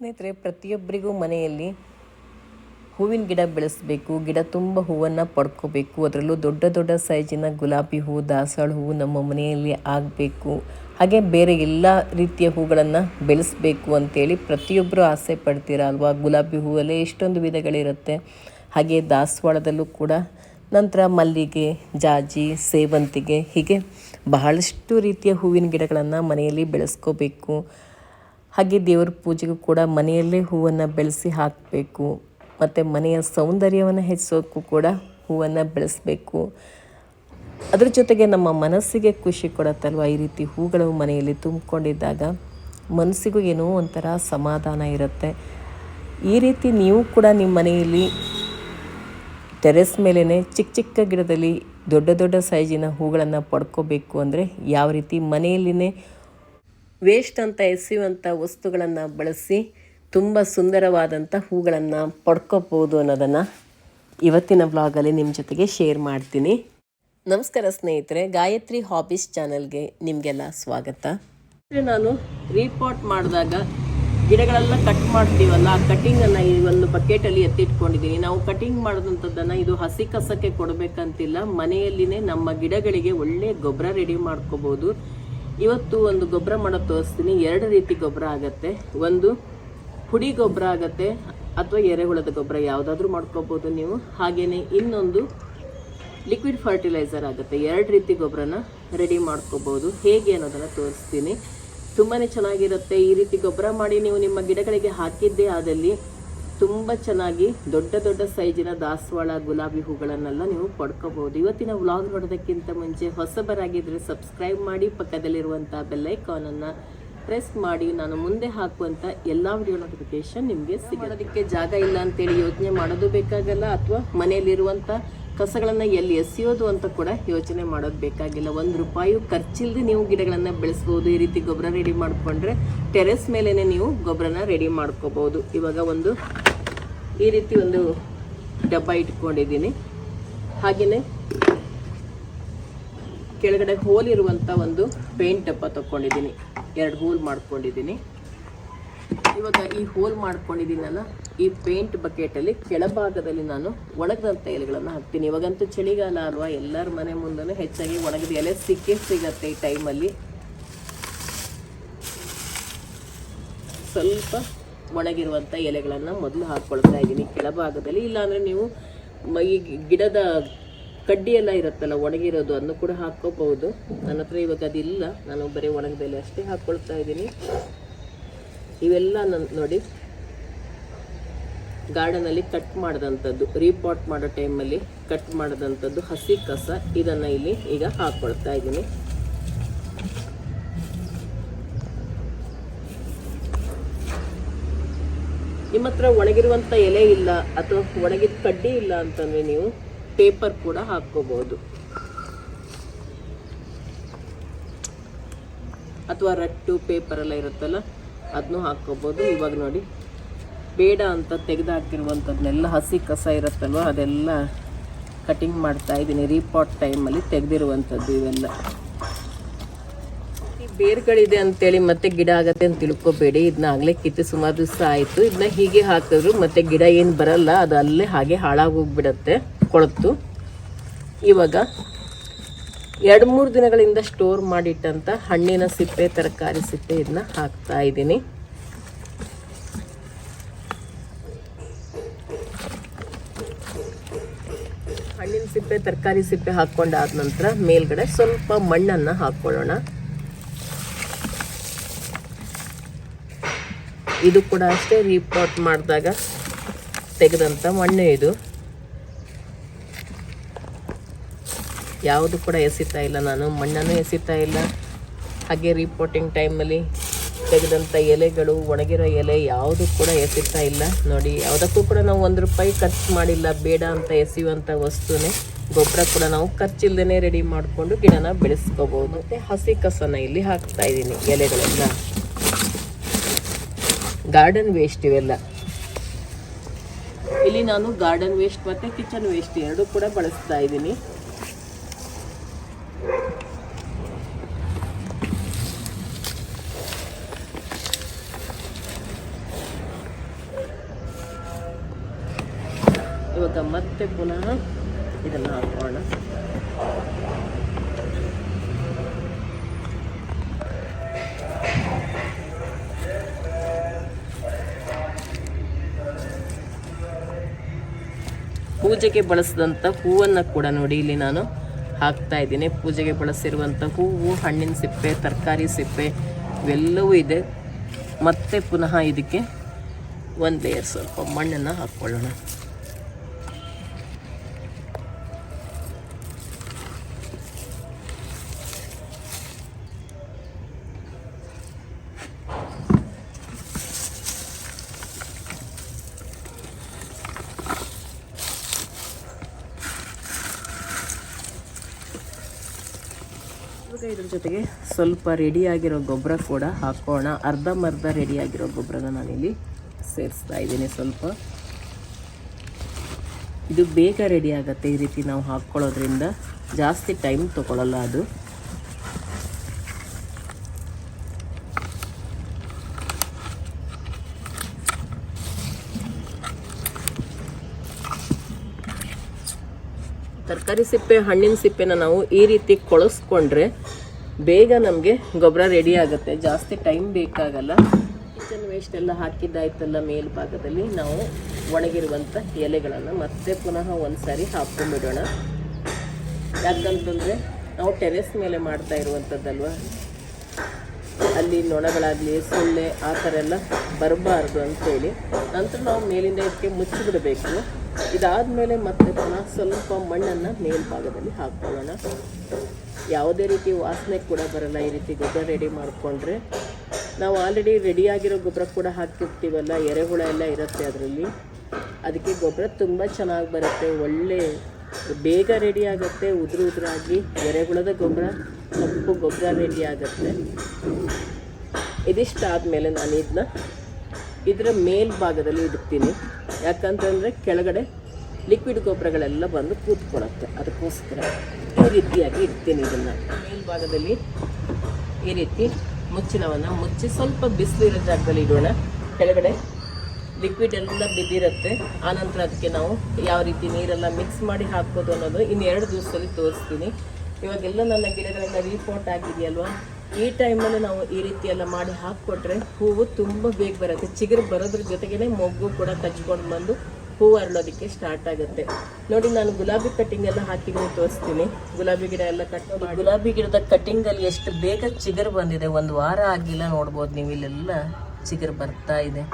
ಸ್ನೇಹಿತರೆ, ಪ್ರತಿಯೊಬ್ಬರಿಗೂ ಮನೆಯಲ್ಲಿ ಹೂವಿನ ಗಿಡ ಬೆಳೆಸಬೇಕು, ಗಿಡ ತುಂಬ ಹೂವನ್ನು ಪಡ್ಕೋಬೇಕು, ಅದರಲ್ಲೂ ದೊಡ್ಡ ದೊಡ್ಡ ಸೈಜಿನ ಗುಲಾಬಿ ಹೂವು ದಾಸವಾಳ ಹೂವು ನಮ್ಮ ಮನೆಯಲ್ಲಿ ಆಗಬೇಕು. ಹಾಗೆ ಬೇರೆ ಎಲ್ಲ ರೀತಿಯ ಹೂಗಳನ್ನು ಬೆಳೆಸಬೇಕು ಅಂತೇಳಿ ಪ್ರತಿಯೊಬ್ಬರು ಆಸೆ ಪಡ್ತೀರ ಅಲ್ವಾ? ಗುಲಾಬಿ ಹೂವಲ್ಲೇ ಎಷ್ಟೊಂದು ವಿಧಗಳಿರುತ್ತೆ. ಹಾಗೆ ದಾಸವಾಳದಲ್ಲೂ ಕೂಡ ನಂತರ ಮಲ್ಲಿಗೆ, ಜಾಜಿ, ಸೇವಂತಿಗೆ ಹೀಗೆ ಬಹಳಷ್ಟು ರೀತಿಯ ಹೂವಿನ ಗಿಡಗಳನ್ನು ಮನೆಯಲ್ಲಿ ಬೆಳೆಸ್ಕೋಬೇಕು. ಹಾಗೆ ದೇವರ ಪೂಜೆಗೂ ಕೂಡ ಮನೆಯಲ್ಲೇ ಹೂವನ್ನು ಬೆಳೆಸಿ ಹಾಕಬೇಕು. ಮತ್ತು ಮನೆಯ ಸೌಂದರ್ಯವನ್ನು ಹೆಚ್ಚಿಸೋಕ್ಕೂ ಕೂಡ ಹೂವನ್ನು ಬೆಳೆಸಬೇಕು. ಅದರ ಜೊತೆಗೆ ನಮ್ಮ ಮನಸ್ಸಿಗೆ ಖುಷಿ ಕೊಡತ್ತಲ್ವ ಈ ರೀತಿ ಹೂಗಳು ಮನೆಯಲ್ಲಿ ತುಂಬಿಕೊಂಡಿದ್ದಾಗ? ಮನಸ್ಸಿಗೂ ಏನೋ ಒಂಥರ ಸಮಾಧಾನ ಇರುತ್ತೆ. ಈ ರೀತಿ ನೀವು ಕೂಡ ನಿಮ್ಮ ಮನೆಯಲ್ಲಿ ಟೆರೆಸ್ ಮೇಲೇ ಚಿಕ್ಕ ಚಿಕ್ಕ ಗಿಡದಲ್ಲಿ ದೊಡ್ಡ ದೊಡ್ಡ ಸೈಜಿನ ಹೂಗಳನ್ನು ಪಡ್ಕೋಬೇಕು ಅಂದರೆ ಯಾವ ರೀತಿ ಮನೆಯಲ್ಲಿನೇ ವೇಸ್ಟ್ ಅಂತ ಎಸೆಯುವಂಥ ವಸ್ತುಗಳನ್ನು ಬಳಸಿ ತುಂಬ ಸುಂದರವಾದಂಥ ಹೂಗಳನ್ನು ಪಡ್ಕೋಬೋದು ಅನ್ನೋದನ್ನು ಇವತ್ತಿನ ವ್ಲಾಗಲ್ಲಿ ನಿಮ್ಮ ಜೊತೆಗೆ ಶೇರ್ ಮಾಡ್ತೀನಿ. ನಮಸ್ಕಾರ ಸ್ನೇಹಿತರೆ, ಗಾಯತ್ರಿ ಹಾಬೀಸ್ ಚಾನಲ್ಗೆ ನಿಮಗೆಲ್ಲ ಸ್ವಾಗತ. ನಾನು ರೀಪಾಟ್ ಮಾಡಿದಾಗ ಗಿಡಗಳೆಲ್ಲ ಕಟ್ ಮಾಡ್ತೀವಲ್ಲ, ಆ ಕಟಿಂಗನ್ನು ಈ ಒಂದು ಬಕೆಟಲ್ಲಿ ಎತ್ತಿಟ್ಕೊಂಡಿದ್ದೀನಿ. ನಾವು ಕಟಿಂಗ್ ಮಾಡಿದಂಥದ್ದನ್ನು ಇದು ಹಸಿ ಕಸಕ್ಕೆ ಕೊಡಬೇಕಂತಿಲ್ಲ, ಮನೆಯಲ್ಲಿನೇ ನಮ್ಮ ಗಿಡಗಳಿಗೆ ಒಳ್ಳೆಯ ಗೊಬ್ಬರ ರೆಡಿ ಮಾಡ್ಕೋಬೋದು. ಇವತ್ತು ಒಂದು ಗೊಬ್ಬರ ಮಾಡೋದು ತೋರಿಸ್ತೀನಿ. ಎರಡು ರೀತಿ ಗೊಬ್ಬರ ಆಗತ್ತೆ. ಒಂದು ಹುಡಿ ಗೊಬ್ಬರ ಆಗತ್ತೆ ಅಥವಾ ಎರೆಹುಳದ ಗೊಬ್ಬರ ಯಾವುದಾದ್ರೂ ಮಾಡ್ಕೋಬೋದು ನೀವು. ಹಾಗೆಯೇ ಇನ್ನೊಂದು ಲಿಕ್ವಿಡ್ ಫರ್ಟಿಲೈಸರ್ ಆಗುತ್ತೆ. ಎರಡು ರೀತಿ ಗೊಬ್ಬರನ ರೆಡಿ ಮಾಡ್ಕೋಬೋದು. ಹೇಗೆ ಅನ್ನೋದನ್ನು ತೋರಿಸ್ತೀನಿ. ತುಂಬಾ ಚೆನ್ನಾಗಿರುತ್ತೆ. ಈ ರೀತಿ ಗೊಬ್ಬರ ಮಾಡಿ ನೀವು ನಿಮ್ಮ ಗಿಡಗಳಿಗೆ ಹಾಕಿದ್ದೇ ಆದಲ್ಲಿ ತುಂಬ ಚೆನ್ನಾಗಿ ದೊಡ್ಡ ದೊಡ್ಡ ಸೈಜಿನ ದಾಸವಾಳ ಗುಲಾಬಿ ಹೂಗಳನ್ನೆಲ್ಲ ನೀವು ಪಡ್ಕೋಬಹುದು. ಇವತ್ತಿನ ವ್ಲಾಗ್ ನೋಡೋದಕ್ಕಿಂತ ಮುಂಚೆ ಹೊಸಬರಾಗಿದ್ದರೆ ಸಬ್ಸ್ಕ್ರೈಬ್ ಮಾಡಿ ಪಕ್ಕದಲ್ಲಿರುವಂಥ ಬೆಲ್ಲೈಕಾನನ್ನು ಪ್ರೆಸ್ ಮಾಡಿ ನಾನು ಮುಂದೆ ಹಾಕುವಂಥ ಎಲ್ಲ ವಿಡಿಯೋ ನೋಟಿಫಿಕೇಶನ್ ನಿಮಗೆ ಸಿಗೋದಕ್ಕೆ ಜಾಗ ಇಲ್ಲ ಅಂತೇಳಿ ಯೋಚನೆ ಮಾಡೋದು ಬೇಕಾಗಲ್ಲ ಅಥವಾ ಮನೆಯಲ್ಲಿರುವಂಥ ಕಸಗಳನ್ನು ಎಲ್ಲಿ ಎಸೆಯೋದು ಅಂತ ಕೂಡ ಯೋಚನೆ ಮಾಡೋದು ಬೇಕಾಗಿಲ್ಲ. ಒಂದು ರೂಪಾಯಿ ಖರ್ಚಿಲ್ಲದೆ ನೀವು ಗಿಡಗಳನ್ನು ಬೆಳೆಸ್ಬೋದು ಈ ರೀತಿ ಗೊಬ್ಬರ ರೆಡಿ ಮಾಡಿಕೊಂಡ್ರೆ ಟೆರೆಸ್ ಮೇಲೇ ನೀವು ಗೊಬ್ಬರನ ರೆಡಿ ಮಾಡ್ಕೋಬೋದು ಇವಾಗ ಒಂದು ಈ ರೀತಿ ಒಂದು ಡಬ್ಬ ಇಟ್ಕೊಂಡಿದ್ದೀನಿ. ಹಾಗೆಯೇ ಕೆಳಗಡೆ ಹೋಲ್ ಇರುವಂಥ ಒಂದು ಪೇಂಟ್ ಡಬ್ಬ ತಗೊಂಡಿದ್ದೀನಿ ಎರಡು ಹೋಲ್ ಮಾಡ್ಕೊಂಡಿದ್ದೀನಿ. ಇವಾಗ ಈ ಹೋಲ್ ಮಾಡ್ಕೊಂಡಿದ್ದೀನಲ್ಲ, ಈ ಪೇಂಟ್ ಬಕೆಟಲ್ಲಿ ಕೆಳಭಾಗದಲ್ಲಿ ನಾನು ಒಣಗದಂಥ ಎಲೆಗಳನ್ನು ಹಾಕ್ತೀನಿ. ಇವಾಗಂತೂ ಚಳಿಗಾಲ ಅಲ್ವಾ, ಎಲ್ಲರ ಮನೆ ಮುಂದೆ ಹೆಚ್ಚಾಗಿ ಒಣಗಿದ ಎಲೆ ಸಿಕ್ಕೇ ಸಿಗತ್ತೆ ಈ ಟೈಮಲ್ಲಿ ಸ್ವಲ್ಪ ಒಣಗಿರುವಂಥ ಎಲೆಗಳನ್ನು ಮೊದಲು ಹಾಕ್ಕೊಳ್ತಾ ಇದ್ದೀನಿ. ಕೆಳಭಾಗದಲ್ಲಿ ಇಲ್ಲಾಂದರೆ ನೀವು ಈ ಗಿಡದ ಕಡ್ಡಿ ಎಲ್ಲ ಇರುತ್ತಲ್ಲ, ಒಣಗಿರೋದು ಅದನ್ನು ಕೂಡ ಹಾಕ್ಕೋಬಹುದು. ನನ್ನ ಹತ್ರ ಇವಾಗ ಅದಿಲ್ಲ. ನಾನು ಬರೀ ಒಣಗದಲ್ಲಿ ಅಷ್ಟೇ ಹಾಕ್ಕೊಳ್ತಾ ಇದ್ದೀನಿ. ಇವೆಲ್ಲ ನನ್ ನೋಡಿ, ಗಾರ್ಡನಲ್ಲಿ ಕಟ್ ಮಾಡಿದಂಥದ್ದು ರೀಪಾಟ್ ಮಾಡೋ ಟೈಮಲ್ಲಿ ಕಟ್ ಮಾಡಿದಂಥದ್ದು ಹಸಿ ಕಸ, ಇದನ್ನು ಇಲ್ಲಿ ಈಗ ಹಾಕ್ಕೊಳ್ತಾ ಇದ್ದೀನಿ. ನಿಮ್ಮ ಹತ್ರ ಒಣಗಿರುವಂಥ ಎಲೆ ಇಲ್ಲ ಅಥವಾ ಒಣಗಿದ ಕಡ್ಡಿ ಇಲ್ಲ ಅಂತಂದರೆ ನೀವು ಪೇಪರ್ ಕೂಡ ಹಾಕ್ಕೋಬಹುದು ಅಥವಾ ರಟ್ಟು ಪೇಪರ್ ಎಲ್ಲ ಇರುತ್ತಲ್ಲ ಅದನ್ನು ಹಾಕ್ಕೋಬೋದು. ಇವಾಗ ನೋಡಿ, ಬೇಡ ಅಂತ ತೆಗೆದು ಹಸಿ ಕಸ ಇರುತ್ತಲ್ವ, ಅದೆಲ್ಲ ಕಟಿಂಗ್ ಮಾಡ್ತಾ ಇದ್ದೀನಿ. ರೀಪಾಟ್ ಟೈಮಲ್ಲಿ ತೆಗೆದಿರುವಂಥದ್ದು ಇವೆಲ್ಲ. ಬೇರ್ಗಳಿದೆ ಅಂತೇಳಿ ಮತ್ತೆ ಗಿಡ ಆಗತ್ತೆ ಅಂತ ತಿಳ್ಕೊಬೇಡಿ. ಇದನ್ನ ಆಗಲೇ ಕಿತ್ತು ಸುಮಾರು ದಿವಸ ಆಯಿತು. ಇದನ್ನ ಹೀಗೆ ಹಾಕಿದ್ರು ಮತ್ತೆ ಗಿಡ ಏನು ಬರಲ್ಲ, ಅದು ಅಲ್ಲೇ ಹಾಗೆ ಹಾಳಾಗೋಗ್ಬಿಡತ್ತೆ ಕೊಳತು. ಇವಾಗ ಎರಡು ಮೂರು ದಿನಗಳಿಂದ ಸ್ಟೋರ್ ಮಾಡಿಟ್ಟಂಥ ಹಣ್ಣಿನ ಸಿಪ್ಪೆ, ತರಕಾರಿ ಸಿಪ್ಪೆ ಇದನ್ನ ಹಾಕ್ತಾ ಇದ್ದೀನಿ. ಹಣ್ಣಿನ ಸಿಪ್ಪೆ, ತರಕಾರಿ ಸಿಪ್ಪೆ ಹಾಕ್ಕೊಂಡಾದ ನಂತರ ಮೇಲ್ಗಡೆ ಸ್ವಲ್ಪ ಮಣ್ಣನ್ನು ಹಾಕ್ಕೊಳ್ಳೋಣ ಇದು ಕೂಡ ಅಷ್ಟೇ ರೀಪಾಟ್ ಮಾಡಿದಾಗ ತೆಗೆದಂಥ ಮಣ್ಣು ಇದು. ಯಾವುದು ಕೂಡ ಎಸಿತಾ ಇಲ್ಲ ನಾನು, ಮಣ್ಣನ್ನು ಎಸಿತಾ ಇಲ್ಲ. ಹಾಗೆ ರೀಪೋರ್ಟಿಂಗ್ ಟೈಮಲ್ಲಿ ತೆಗೆದಂಥ ಎಲೆಗಳು, ಒಣಗಿರೋ ಎಲೆ ಯಾವುದು ಕೂಡ ಎಸಿತಾ ಇಲ್ಲ. ನೋಡಿ, ಯಾವುದಕ್ಕೂ ಕೂಡ ನಾವು ಒಂದು ರೂಪಾಯಿ ಖರ್ಚು ಮಾಡಿಲ್ಲ, ಬೇಡ ಅಂತ ಎಸೆಯುವಂಥ ವಸ್ತುನೇ ಗೊಬ್ಬರ ಕೂಡ ನಾವು ಖರ್ಚಿಲ್ಲದೇ ರೆಡಿ ಮಾಡಿಕೊಂಡು ಗಿಡನ ಬೆಳೆಸ್ಕೋಬೋದು. ಮತ್ತು ಹಸಿ ಕಸನ ಇಲ್ಲಿ ಹಾಕ್ತಾ ಇದ್ದೀನಿ ಎಲೆಗಳೆಲ್ಲ ಗಾರ್ಡನ್ ವೇಸ್ಟ್ ಇವೆಲ್ಲ. ಇಲ್ಲಿ ನಾನು ಗಾರ್ಡನ್ ವೇಸ್ಟ್ ಮತ್ತು ಕಿಚನ್ ವೇಸ್ಟ್ ಎರಡೂ ಕೂಡ ಬಳಸ್ತಾ ಇದ್ದೀನಿ. ಇವಾಗ ಮತ್ತೆ ಪುನಃ ಇದನ್ನು ಹಾಕೋಣ. ಪೂಜೆಗೆ ಬಳಸಿದಂಥ ಹೂವನ್ನು ಕೂಡ ನೋಡಿ ಇಲ್ಲಿ ನಾನು ಹಾಕ್ತಾ ಇದ್ದೀನಿ. ಪೂಜೆಗೆ ಬಳಸಿರುವಂಥ ಹೂವು, ಹಣ್ಣಿನ ಸಿಪ್ಪೆ, ತರಕಾರಿ ಸಿಪ್ಪೆ ಇವೆಲ್ಲವೂ ಇದೆ. ಮತ್ತೆ ಪುನಃ ಇದಕ್ಕೆ ಒಂದು ಲೇಯರ್ ಸ್ವಲ್ಪ ಮಣ್ಣನ್ನು ಹಾಕ್ಕೊಳ್ಳೋಣ ಇವಾಗ ಇದ್ರ ಜೊತೆಗೆ ಸ್ವಲ್ಪ ರೆಡಿಯಾಗಿರೋ ಗೊಬ್ಬರ ಕೂಡ ಹಾಕೋಣ. ಅರ್ಧಂಬರ್ಧ ರೆಡಿಯಾಗಿರೋ ಗೊಬ್ಬರನ ನಾನಿಲ್ಲಿ ಸೇರಿಸ್ತಾ ಇದ್ದೀನಿ ಸ್ವಲ್ಪ. ಇದು ಬೇಗ ರೆಡಿ ಆಗುತ್ತೆ ಈ ರೀತಿ ನಾವು ಹಾಕ್ಕೊಳ್ಳೋದ್ರಿಂದ. ಜಾಸ್ತಿ ಟೈಮ್ ತಗೊಳ್ಳಲ್ಲ ಅದು. ತರಕಾರಿ ಸಿಪ್ಪೆ, ಹಣ್ಣಿನ ಸಿಪ್ಪೆನ ನಾವು ಈ ರೀತಿ ಕೊಳಸ್ಕೊಂಡ್ರೆ ಬೇಗ ನಮಗೆ ಗೊಬ್ಬರ ರೆಡಿ ಆಗುತ್ತೆ. ಜಾಸ್ತಿ ಟೈಮ್ ಬೇಕಾಗಲ್ಲ. ಕಿಚನ್ ವೇಸ್ಟ್ ಎಲ್ಲ ಹಾಕಿದ್ದಾಯ್ತಲ್ಲ ಮೇಲ್ಭಾಗದಲ್ಲಿ. ನಾವು ಒಣಗಿರುವಂಥ ಎಲೆಗಳನ್ನು ಮತ್ತೆ ಪುನಃ ಒಂದು ಸಾರಿ ಹಾಕ್ಕೊಂಡ್ಬಿಡೋಣ ಯಾಕಂತಂದರೆ ನಾವು ಟೆರೆಸ್ ಮೇಲೆ ಮಾಡ್ತಾ ಇರುವಂಥದ್ದಲ್ವ ಅಲ್ಲಿ ನೊಣಗಳಾಗಲಿ, ಸೊಳ್ಳೆ, ಆ ಥರ ಎಲ್ಲ ಬರಬಾರ್ದು ಅಂತೇಳಿ. ನಂತರ ನಾವು ಮೇಲಿಂದ ಇದಕ್ಕೆ ಮುಚ್ಚಿಬಿಡಬೇಕು. ಇದಾದಮೇಲೆ ಮತ್ತೆ ಪುನಃ ಸ್ವಲ್ಪ ಮಣ್ಣನ್ನು ಮೇಲ್ಭಾಗದಲ್ಲಿ ಹಾಕ್ಕೊಳ್ಳೋಣ ಯಾವುದೇ ರೀತಿ ವಾಸನೆ ಕೂಡ ಬರಲ್ಲ. ಈ ರೀತಿ ಗೊಬ್ಬರ ರೆಡಿ ಮಾಡಿಕೊಂಡ್ರೆ ನಾವು ಆಲ್ರೆಡಿ ರೆಡಿಯಾಗಿರೋ ಗೊಬ್ಬರ ಕೂಡ ಹಾಕಿರ್ತೀವಲ್ಲ ಎರೆಹುಳ ಎಲ್ಲ ಇರುತ್ತೆ ಅದರಲ್ಲಿ. ಅದಕ್ಕೆ ಗೊಬ್ಬರ ತುಂಬ ಚೆನ್ನಾಗಿ ಬರುತ್ತೆ. ಒಳ್ಳೆ ಬೇಗ ರೆಡಿ ಆಗುತ್ತೆ. ಉದುರು ಉದುರಾಗಿ ಎರೆಹುಳದ ಗೊಬ್ಬರ, ಕಪ್ಪು ಗೊಬ್ಬರ ರೆಡಿ ಆಗುತ್ತೆ. ಇದಿಷ್ಟಾದಮೇಲೆ ನಾನು ಇದನ್ನ ಇದರ ಮೇಲ್ಭಾಗದಲ್ಲಿ ಇಡ್ತೀನಿ ಯಾಕಂತಂದರೆ ಕೆಳಗಡೆ ಲಿಕ್ವಿಡ್ ಗೊಬ್ಬರಗಳೆಲ್ಲ ಬಂದು ಕೂತ್ಕೊಳ್ಳುತ್ತೆ. ಅದಕ್ಕೋಸ್ಕರ ಈ ರೀತಿಯಾಗಿ ಇಡ್ತೀನಿ ಇದನ್ನು. ಮೇಲ್ಭಾಗದಲ್ಲಿ ಈ ರೀತಿ ಮುಚ್ಚಿನವನ್ನು ಮುಚ್ಚಿ ಸ್ವಲ್ಪ ಬಿಸಿಲಿರೋ ಜಾಗದಲ್ಲಿ ಇಡೋಣ. ಕೆಳಗಡೆ ಲಿಕ್ವಿಡ್ ಎಲ್ಲ ಬಿದ್ದಿರುತ್ತೆ. ಆನಂತರ ಅದಕ್ಕೆ ನಾವು ಯಾವ ರೀತಿ ನೀರೆಲ್ಲ ಮಿಕ್ಸ್ ಮಾಡಿ ಹಾಕೋದು ಅನ್ನೋದು ಇನ್ನು ಎರಡು ದಿವಸದಲ್ಲಿ ತೋರಿಸ್ತೀನಿ. ಇವಾಗೆಲ್ಲ ನನ್ನ ಗಿಡಗಳೆಲ್ಲ ರೀಪೋರ್ಟ್ ಆಗಿದೆಯಲ್ವಾ? ಈ ಟೈಮಲ್ಲಿ ನಾವು ಈ ರೀತಿ ಎಲ್ಲ ಮಾಡಿ ಹಾಕಿಕೊಟ್ರೆ ಹೂವು ತುಂಬ ಬೇಗ ಬರುತ್ತೆ. ಚಿಗುರು ಬರೋದ್ರ ಜೊತೆಗೇನೆ ಮೊಗ್ಗು ಕೂಡ ಕಚ್ಕೊಂಡು ಬಂದು ಹೂವು ಅರಳೋದಕ್ಕೆ ಸ್ಟಾರ್ಟ್ ಆಗುತ್ತೆ. ನೋಡಿ ನಾನು ಗುಲಾಬಿ ಕಟ್ಟಿಂಗ್ ಎಲ್ಲ ಹಾಕಿದ್ರೆ ತೋರಿಸ್ತೀನಿ. ಗುಲಾಬಿ ಗಿಡ ಎಲ್ಲ ಕಟ್ ಮಾಡಿ. ಗುಲಾಬಿ ಗಿಡದ ಕಟ್ಟಿಂಗಲ್ಲಿ ಎಷ್ಟು ಬೇಗ ಚಿಗುರು ಬಂದಿದೆ. ಒಂದು ವಾರ ಆಗಿಲ್ಲ ನೋಡ್ಬೋದು ನೀವು ಇಲ್ಲೆಲ್ಲ ಚಿಗುರು ಬರ್ತಾ ಇದೆ.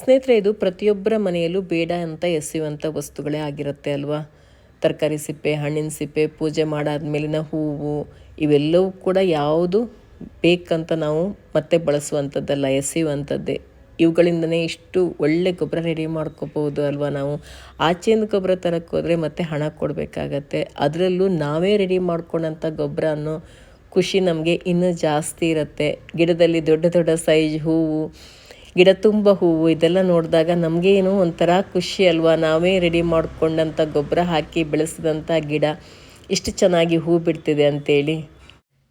ಸ್ನೇಹಿತರೆ, ಇದು ಪ್ರತಿಯೊಬ್ಬರ ಮನೆಯಲ್ಲೂ ಬೇಡ ಅಂತ ಎಸೆಯುವಂಥ ವಸ್ತುಗಳೇ ಆಗಿರುತ್ತೆ ಅಲ್ವಾ? ತರಕಾರಿ ಸಿಪ್ಪೆ, ಹಣ್ಣಿನ ಸಿಪ್ಪೆ, ಪೂಜೆ ಮಾಡಾದ ಮೇಲಿನ ಹೂವು, ಇವೆಲ್ಲವೂ ಕೂಡ ಯಾವುದು ಬೇಕಂತ ನಾವು ಮತ್ತೆ ಬಳಸುವಂಥದ್ದಲ್ಲ, ಎಸೆಯುವಂಥದ್ದೇ. ಇವುಗಳಿಂದನೇ ಇಷ್ಟು ಒಳ್ಳೆ ಗೊಬ್ಬರ ರೆಡಿ ಮಾಡ್ಕೋಬೋದು ಅಲ್ವಾ ನಾವು? ಆಚೆಯಿಂದ ಗೊಬ್ಬರ ತರಕ್ಕೆ ಹೋದರೆ ಮತ್ತೆ ಹಣ ಕೊಡಬೇಕಾಗತ್ತೆ. ಅದರಲ್ಲೂ ನಾವೇ ರೆಡಿ ಮಾಡ್ಕೊಂಡಂಥ ಗೊಬ್ಬರ ಅನ್ನೋ ಖುಷಿ ನಮಗೆ ಇನ್ನೂ ಜಾಸ್ತಿ ಇರುತ್ತೆ. ಗಿಡದಲ್ಲಿ ದೊಡ್ಡ ದೊಡ್ಡ ಸೈಜ್ ಹೂವು ಗಿಡ ತುಂಬ ಹೂವು, ಇದೆಲ್ಲ ನೋಡಿದಾಗ ನಮಗೇನು ಒಂಥರ ಖುಷಿ ಅಲ್ವಾ? ನಾವೇ ರೆಡಿ ಮಾಡಿಕೊಂಡಂಥ ಗೊಬ್ಬರ ಹಾಕಿ ಬೆಳೆಸಿದಂಥ ಗಿಡ. ಇಷ್ಟು ಚೆನ್ನಾಗಿ ಹೂ ಬಿಡ್ತಿದೆ ಅಂತೇಳಿ.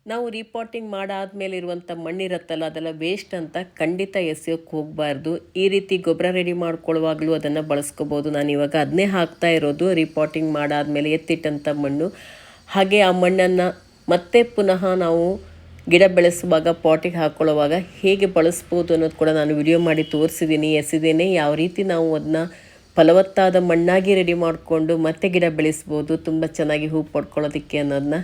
ನಾವು ರೀಪಾಟಿಂಗ್ ಮಾಡಾದ್ಮೇಲೆ ಇರುವಂಥ ಮಣ್ಣಿರುತ್ತಲ್ಲ, ಅದೆಲ್ಲ ವೇಸ್ಟ್ ಅಂತ ಖಂಡಿತ ಎಸೆಯೋಕ್ಕೆ ಹೋಗಬಾರ್ದು. ಈ ರೀತಿ ಗೊಬ್ಬರ ರೆಡಿ ಮಾಡ್ಕೊಳ್ಳುವಾಗಲೂ ಅದನ್ನು ಬಳಸ್ಕೋಬೋದು. ನಾನು ಇವಾಗ ಅದನ್ನೇ ಹಾಕ್ತಾ ಇರೋದು ರೀಪಾಟಿಂಗ್ ಮಾಡಾದ್ಮೇಲೆ ಎತ್ತಿಟ್ಟಂಥ ಮಣ್ಣು. ಹಾಗೆ ಆ ಮಣ್ಣನ್ನು ಮತ್ತೆ ಪುನಃ ನಾವು ಗಿಡ ಬೆಳೆಸುವಾಗ, ಪಾಟಿಗೆ ಹಾಕ್ಕೊಳ್ಳುವಾಗ ಹೇಗೆ ಬಳಸ್ಬೋದು ಅನ್ನೋದು ಕೂಡ ನಾನು ವಿಡಿಯೋ ಮಾಡಿ ತೋರಿಸಿದ್ದೀನಿ ಎಸೆದೇನೆ. ಯಾವ ರೀತಿ ನಾವು ಅದನ್ನ ಫಲವತ್ತಾದ ಮಣ್ಣಾಗಿ ರೆಡಿ ಮಾಡಿಕೊಂಡು ಮತ್ತೆ ಗಿಡ ಬೆಳೆಸ್ಬೋದು, ತುಂಬ ಚೆನ್ನಾಗಿ ಹೂ ಪಡ್ಕೊಳ್ಳೋದಕ್ಕೆ ಅನ್ನೋದನ್ನ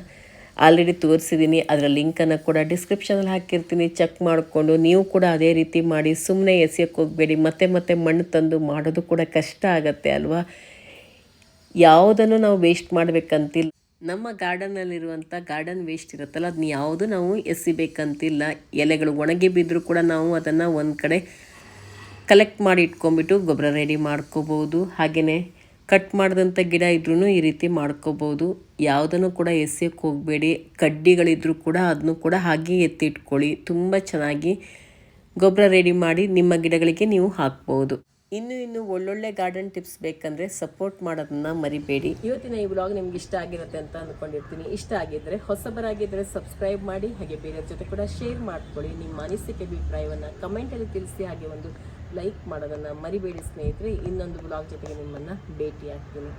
ಆಲ್ರೆಡಿ ತೋರಿಸಿದ್ದೀನಿ ಅದರ ಲಿಂಕನ್ನು ಕೂಡ ಡಿಸ್ಕ್ರಿಪ್ಷನಲ್ಲಿ ಹಾಕಿರ್ತೀನಿ. ಚೆಕ್ ಮಾಡಿಕೊಂಡು ನೀವು ಕೂಡ ಅದೇ ರೀತಿ ಮಾಡಿ. ಸುಮ್ಮನೆ ಎಸೆಯೋಕ್ಕೆ ಹೋಗಬೇಡಿ. ಮತ್ತೆ ಮತ್ತೆ ಮಣ್ಣು ತಂದು ಮಾಡೋದು ಕೂಡ ಕಷ್ಟ ಆಗತ್ತೆ ಅಲ್ವಾ? ಯಾವುದನ್ನು ನಾವು ವೇಸ್ಟ್ ಮಾಡಬೇಕಂತಿಲ್ಲ. ನಮ್ಮ ಗಾರ್ಡನ್ನಲ್ಲಿರುವಂಥ ಗಾರ್ಡನ್ ವೇಸ್ಟ್ ಇರುತ್ತಲ್ಲ ಅದನ್ನ ಯಾವುದು ನಾವು ಎಸಿಬೇಕಂತಿಲ್ಲ. ಎಲೆಗಳು ಒಣಗಿ ಬಿದ್ದರೂ ಕೂಡ ನಾವು ಅದನ್ನು ಒಂದು ಕಡೆ ಕಲೆಕ್ಟ್ ಮಾಡಿ ಇಟ್ಕೊಂಡ್ಬಿಟ್ಟು ಗೊಬ್ಬರ ರೆಡಿ ಮಾಡ್ಕೋಬೋದು. ಹಾಗೆಯೇ ಕಟ್ ಮಾಡಿದಂಥ ಗಿಡ ಇದ್ರೂ ಈ ರೀತಿ ಮಾಡ್ಕೋಬೋದು. ಯಾವುದನ್ನು ಕೂಡ ಎಸೆಯೋಕ್ಕೆ ಹೋಗಬೇಡಿ. ಕಡ್ಡಿಗಳಿದ್ರೂ ಕೂಡ ಅದನ್ನು ಕೂಡ ಹಾಗೆ ಎತ್ತಿಟ್ಕೊಳ್ಳಿ ತುಂಬ ಚೆನ್ನಾಗಿ ಗೊಬ್ಬರ ರೆಡಿ ಮಾಡಿ ನಿಮ್ಮ ಗಿಡಗಳಿಗೆ ನೀವು ಹಾಕ್ಬೋದು. ಇನ್ನು ಇನ್ನು ಒಳ್ಳೊಳ್ಳೆ ಗಾರ್ಡನ್ ಟಿಪ್ಸ್ ಬೇಕಂದ್ರೆ ಸಪೋರ್ಟ್ ಮಾಡೋದನ್ನ ಮರಿಬೇಡಿ. ಇವತ್ತಿನ ಈ ಬ್ಲಾಗ್ ನಿಮ್ಗೆ ಇಷ್ಟ ಆಗಿರುತ್ತೆ ಅಂತ ಅಂದ್ಕೊಂಡಿರ್ತೀನಿ ಇಷ್ಟ ಆಗಿದ್ರೆ ಹೊಸಬರಾಗಿದ್ದರೆ ಸಬ್ಸ್ಕ್ರೈಬ್ ಮಾಡಿ, ಹಾಗೆ ಬೇರೆಯವ್ರ ಜೊತೆ ಕೂಡ ಶೇರ್ ಮಾಡ್ಕೊಳ್ಳಿ. ನಿಮ್ಮ ಅನಿಸಿಕೆ, ಅಭಿಪ್ರಾಯವನ್ನು ಕಮೆಂಟಲ್ಲಿ ತಿಳಿಸಿ, ಹಾಗೆ ಒಂದು ಲೈಕ್ ಮಾಡೋದನ್ನು ಮರಿಬೇಡಿ ಸ್ನೇಹಿತರೆ. ಇನ್ನೊಂದು ಬ್ಲಾಗ್ ಜೊತೆಗೆ ನಿಮ್ಮನ್ನು ಭೇಟಿ ಆಗ್ತೀನಿ